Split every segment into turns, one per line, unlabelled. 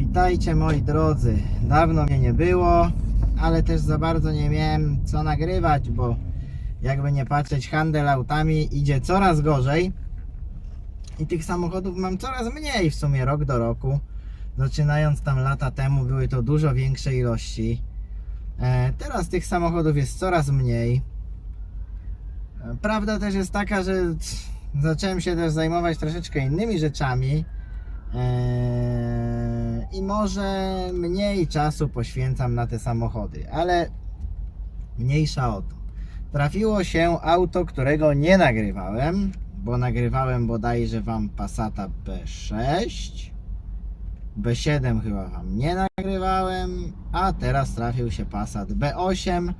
Witajcie moi drodzy. Dawno mnie nie było, ale też za bardzo nie miałem co nagrywać, bo jakby nie patrzeć, handel autami idzie coraz gorzej i tych samochodów mam coraz mniej w sumie rok do roku. Zaczynając tam lata temu były to dużo większe ilości. E, teraz tych samochodów jest coraz mniej. E, Prawda też jest taka, że zacząłem się też zajmować troszeczkę innymi rzeczami. Eee, I może mniej czasu poświęcam na te samochody, ale mniejsza o to. Trafiło się auto, którego nie nagrywałem, bo nagrywałem bodajże Wam Passata B6. B7 chyba Wam nie nagrywałem, a teraz trafił się Passat B8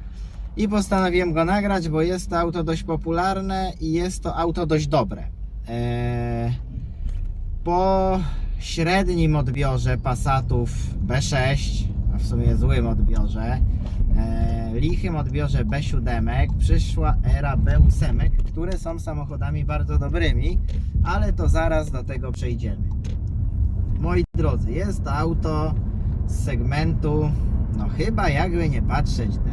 i postanowiłem go nagrać, bo jest to auto dość popularne i jest to auto dość dobre. Eee, po średnim odbiorze Passatów B6, a w sumie złym odbiorze, e, lichym odbiorze B7 przyszła era B8, które są samochodami bardzo dobrymi, ale to zaraz do tego przejdziemy. Moi drodzy, jest to auto z segmentu, no chyba jakby nie patrzeć D,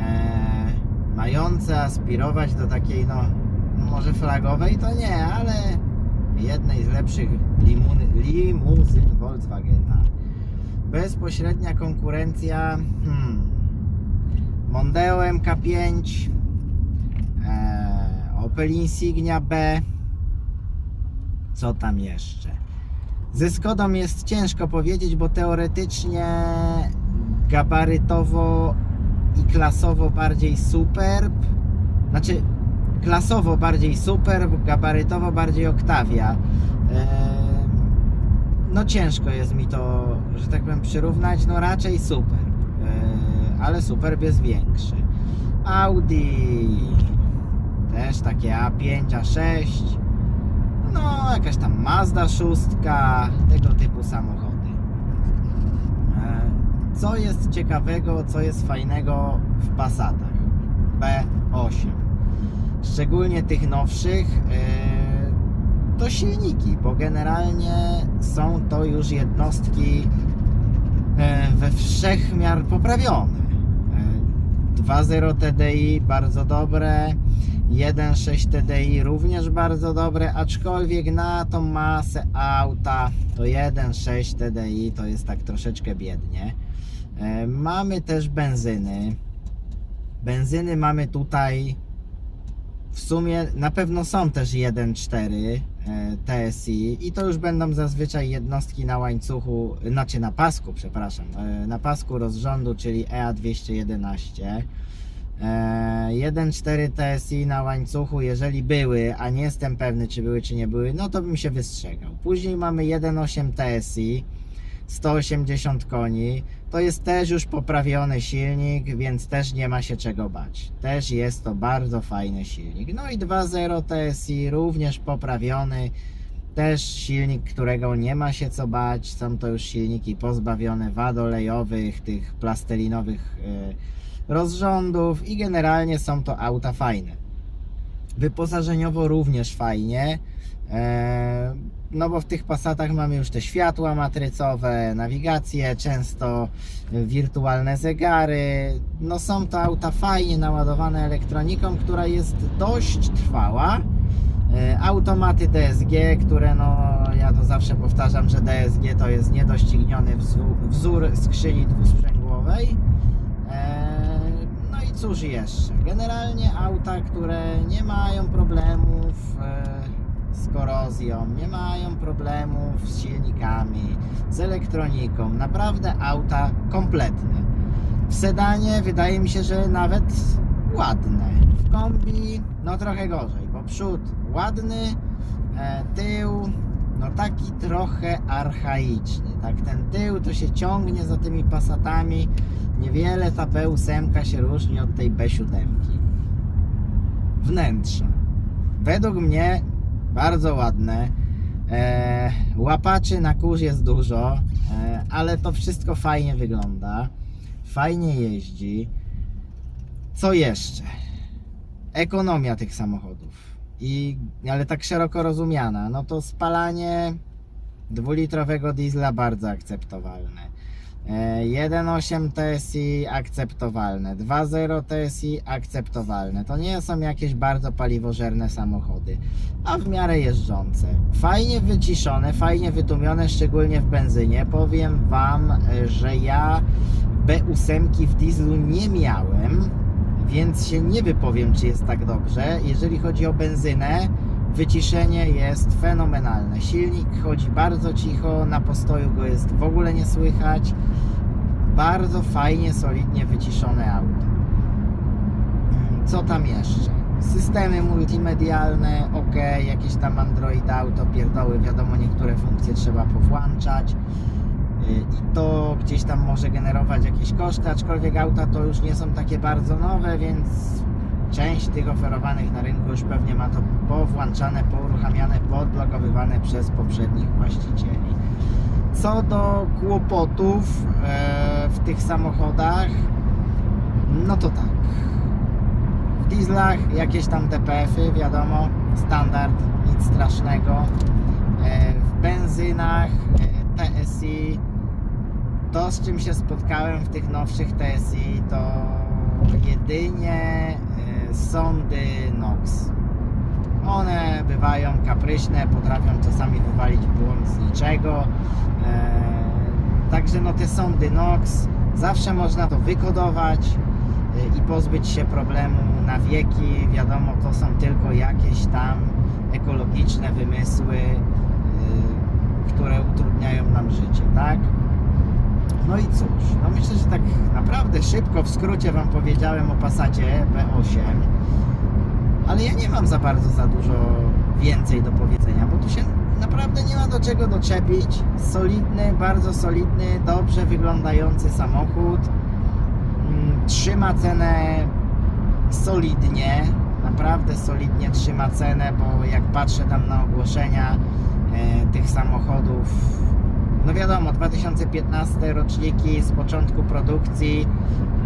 e, mające aspirować do takiej, no może flagowej to nie, ale jednej z lepszych limuny, limuzyn Volkswagena. Bezpośrednia konkurencja hmm, Mondeo MK5, e, Opel Insignia B, co tam jeszcze? Ze Skodą jest ciężko powiedzieć, bo teoretycznie gabarytowo i klasowo bardziej superb, znaczy klasowo bardziej superb, gabarytowo bardziej Octavia. Eee, No ciężko jest mi to, że tak powiem, przyrównać, no raczej superb, Eee, ale superb jest większy. Audi też takie A5, A6, no jakaś tam Mazda 6, tego typu samochody. Eee, Co jest ciekawego, co jest fajnego w Passatach B8? Szczególnie tych nowszych, e, to silniki, bo generalnie są to już jednostki e, we wszechmiar poprawione. E, 2.0 TDI bardzo dobre, 1.6 TDI również bardzo dobre, aczkolwiek na tą masę auta to 1.6 TDI to jest tak troszeczkę biednie. E, Mamy też benzyny. Benzyny mamy tutaj w sumie na pewno są też 1.4 e, TSI i to już będą zazwyczaj jednostki na łańcuchu, znaczy na pasku, przepraszam, e, na pasku rozrządu, czyli E EA211. E, 1.4 TSI na łańcuchu, jeżeli były, a nie jestem pewny, czy były, czy nie były, no to bym się wystrzegał. Później mamy 1.8 TSI, 180 koni. To jest też już poprawiony silnik, więc też nie ma się czego bać. Też jest to bardzo fajny silnik. No i 2.0 TSI również poprawiony. Też silnik, którego nie ma się co bać. Są to już silniki pozbawione wad olejowych, tych plastelinowych e, rozrządów i generalnie są to auta fajne. Wyposażeniowo również fajnie. E, No bo w tych Passatach mamy już te światła matrycowe, nawigację, często wirtualne zegary. No są to auta fajnie naładowane elektroniką, która jest dość trwała. E, Automaty DSG, które no ja to zawsze powtarzam, że DSG to jest niedościgniony wzór, wzór skrzyni dwusprzęgłowej. Cóż jeszcze? Generalnie auta, które nie mają problemów e, z korozją, nie mają problemów z silnikami, z elektroniką. Naprawdę auta kompletne. W sedanie wydaje mi się, że nawet ładne. W kombi no trochę gorzej, bo przód ładny, e, tył no taki trochę archaiczny. Tak ten tył to się ciągnie za tymi pasatami. Niewiele ta B8 się różni od tej B7. Wnętrze. Według mnie bardzo ładne. E, łapaczy na kurz jest dużo, e, ale to wszystko fajnie wygląda. Fajnie jeździ. Co jeszcze? Ekonomia tych samochodów. I, ale tak szeroko rozumiana. No to spalanie Dwulitrowego diesla bardzo akceptowalne. E, 1.8 TSI akceptowalne, 2.0 TSI akceptowalne. To nie są jakieś bardzo paliwożerne samochody, a w miarę jeżdżące. Fajnie wyciszone, fajnie wytłumione, szczególnie w benzynie. Powiem Wam, że ja B8 w dieslu nie miałem, więc się nie wypowiem, czy jest tak dobrze. Jeżeli chodzi o benzynę, wyciszenie jest fenomenalne. Silnik chodzi bardzo cicho, na postoju go jest w ogóle nie słychać. Bardzo fajnie, solidnie wyciszone auto. Co tam jeszcze? Systemy multimedialne, ok, jakieś tam Android Auto, pierdoły, wiadomo, niektóre funkcje trzeba powłączać Y, i to gdzieś tam może generować jakieś koszty, aczkolwiek auta to już nie są takie bardzo nowe, więc część tych oferowanych na rynku już pewnie ma to powłączane, pouruchamiane, podblokowywane przez poprzednich właścicieli. Co do kłopotów e, w tych samochodach, no to tak. W dieslach jakieś tam DPF-y, wiadomo, standard, nic strasznego. E, w benzynach e, TSI to z czym się spotkałem w tych nowszych TSI to jedynie sondy NOx. One bywają kapryśne, potrafią czasami wywalić błąd z niczego. E, Także no te sondy NOx zawsze można to wykodować e, i pozbyć się problemu na wieki. Wiadomo, to są tylko jakieś tam ekologiczne wymysły, e, które utrudniają nam życie, tak? No i cóż, no myślę, że tak naprawdę szybko w skrócie Wam powiedziałem o Passacie B8, ale ja nie mam za bardzo za dużo więcej do powiedzenia, bo tu się naprawdę nie ma do czego doczepić. Solidny, bardzo solidny, dobrze wyglądający samochód. Mm, Trzyma cenę solidnie, naprawdę solidnie trzyma cenę, bo jak patrzę tam na ogłoszenia e, tych samochodów, no wiadomo, 2015 roczniki z początku produkcji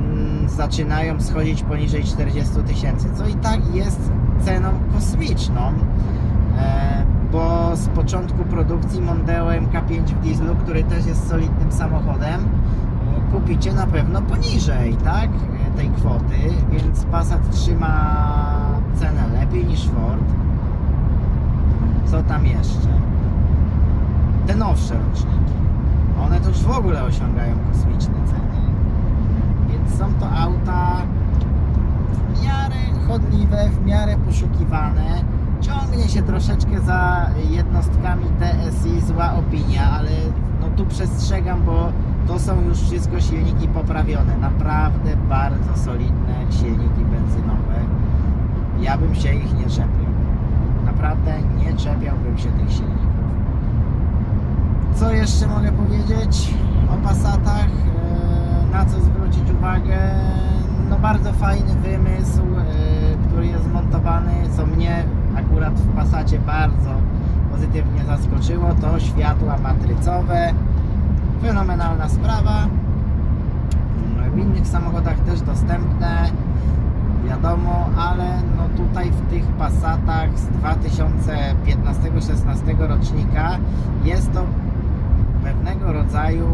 mm, zaczynają schodzić poniżej 40 tysięcy, co i tak jest ceną kosmiczną, e, bo z początku produkcji Mondeo MK5 w dieslu, który też jest solidnym samochodem, e, kupicie na pewno poniżej, tak, e, tej kwoty, więc Passat trzyma cenę lepiej niż Ford. Co tam jeszcze? Te nowsze roczniki. One to już w ogóle osiągają kosmiczne ceny. Więc są to auta w miarę chodliwe, w miarę poszukiwane. Ciągnie się troszeczkę za jednostkami TSI zła opinia, ale no tu przestrzegam, bo to są już wszystko silniki poprawione. Naprawdę bardzo solidne silniki benzynowe. Ja bym się ich nie czepiał. Naprawdę nie czepiałbym się tych silników. Co jeszcze mogę powiedzieć o Passatach? E, Na co zwrócić uwagę? No bardzo fajny wymysł, e, który jest zmontowany, co mnie akurat w Passacie bardzo pozytywnie zaskoczyło, to światła matrycowe. Fenomenalna sprawa. W innych samochodach też dostępne, wiadomo, ale no tutaj w tych Passatach z 2015-16 rocznika jest to pewnego rodzaju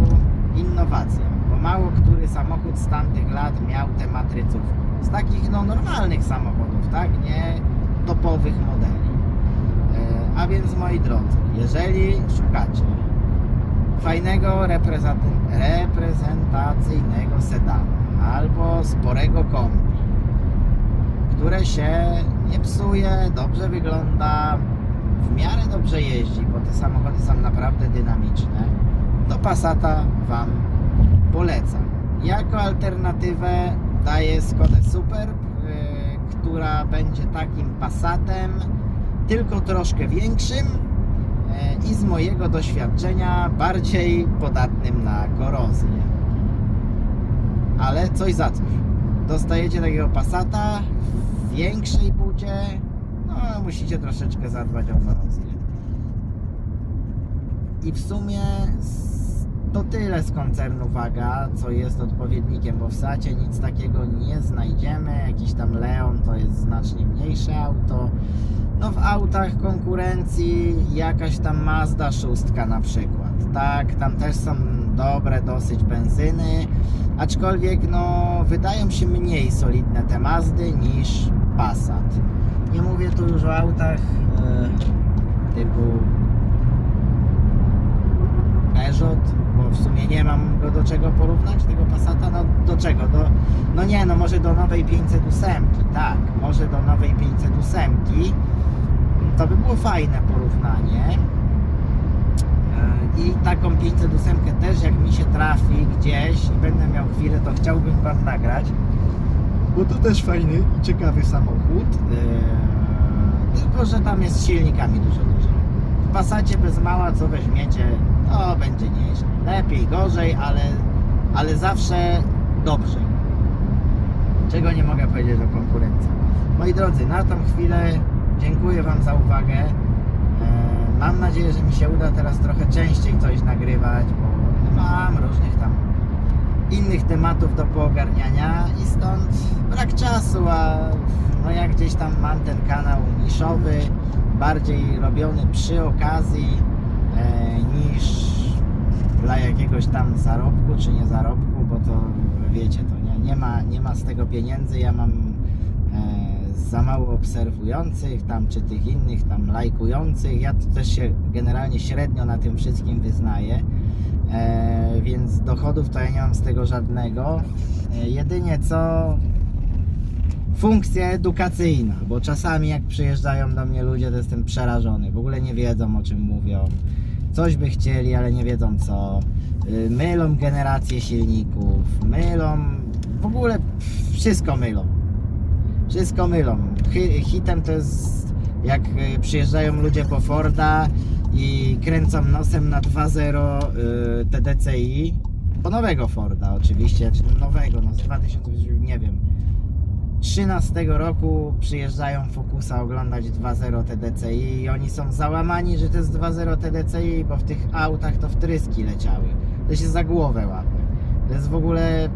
innowacja, bo mało który samochód z tamtych lat miał te matrycówki. Z takich no normalnych samochodów, tak, nie topowych modeli. E, A więc moi drodzy, jeżeli szukacie fajnego reprezent- reprezentacyjnego sedanu albo sporego kombi, które się nie psuje, dobrze wygląda, w miarę dobrze jeździ, bo te samochody są naprawdę dynamiczne, to Passata Wam polecam. Jako alternatywę daję Skodę Superb, yy, która będzie takim Passatem, tylko troszkę większym yy, i z mojego doświadczenia bardziej podatnym na korozję. Ale coś za coś. Dostajecie takiego Passata w większej budzie, no musicie troszeczkę zadbać o korozję. I w sumie to tyle z koncernu Waga, co jest odpowiednikiem, bo w Sacie nic takiego nie znajdziemy. Jakiś tam Leon to jest znacznie mniejsze auto. No w autach konkurencji jakaś tam Mazda 6 na przykład. Tak, tam też są dobre dosyć benzyny, aczkolwiek no wydają się mniej solidne te Mazdy niż Passat. Nie mówię tu już o autach e, typu Peugeot, bo w sumie nie mam go do czego porównać, tego Passata, no do czego? Do, no nie, no może do nowej 508, tak, może do nowej 508, to by było fajne porównanie. E, I taką 508 też jak mi się trafi gdzieś i będę miał chwilę, to chciałbym Wam nagrać, bo to też fajny i ciekawy samochód, E, tylko że tam jest z silnikami dużo gorzej. W Passacie bez mała co weźmiecie, to będzie nieźle. Lepiej, gorzej, ale, ale zawsze dobrze. Czego nie mogę powiedzieć o konkurencji. Moi drodzy, na tą chwilę dziękuję Wam za uwagę. E, Mam nadzieję, że mi się uda teraz trochę częściej coś nagrywać, bo mam różnych tam innych tematów do poogarniania i stąd brak czasu, a no jak gdzieś tam mam ten kanał niszowy, bardziej robiony przy okazji niż dla jakiegoś tam zarobku czy nie zarobku, bo to wiecie, to nie, nie, ma, nie ma z tego pieniędzy, ja mam e, za mało obserwujących tam, czy tych innych tam lajkujących, ja to też się generalnie średnio na tym wszystkim wyznaję, e, więc dochodów to ja nie mam z tego żadnego, e, jedynie co funkcja edukacyjna, bo czasami jak przyjeżdżają do mnie ludzie, to jestem przerażony, w ogóle nie wiedzą o czym mówią, coś by chcieli, ale nie wiedzą co, Y, mylą generację silników, mylą, w ogóle wszystko mylą, wszystko mylą. Hi- Hitem to jest jak y, przyjeżdżają ludzie po Forda i kręcą nosem na 2.0 y, TDCi, po nowego Forda oczywiście, czy nowego, no z 2000, nie wiem, 13 roku przyjeżdżają Focusa oglądać 2.0 TDCi i oni są załamani, że to jest 2.0 TDCi, bo w tych autach to wtryski leciały. To się za głowę łapie. To jest w ogóle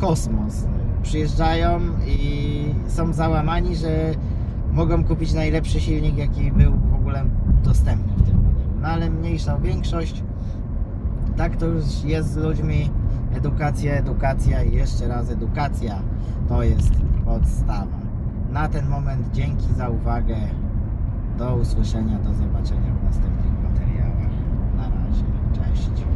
kosmos. Przyjeżdżają i są załamani, że mogą kupić najlepszy silnik, jaki był w ogóle dostępny w tym modelu. No ale mniejsza większość. Tak to już jest z ludźmi. Edukacja, edukacja i jeszcze raz edukacja to jest podstawa. Na ten moment dzięki za uwagę. Do usłyszenia, do zobaczenia w następnych materiałach. Na razie, cześć.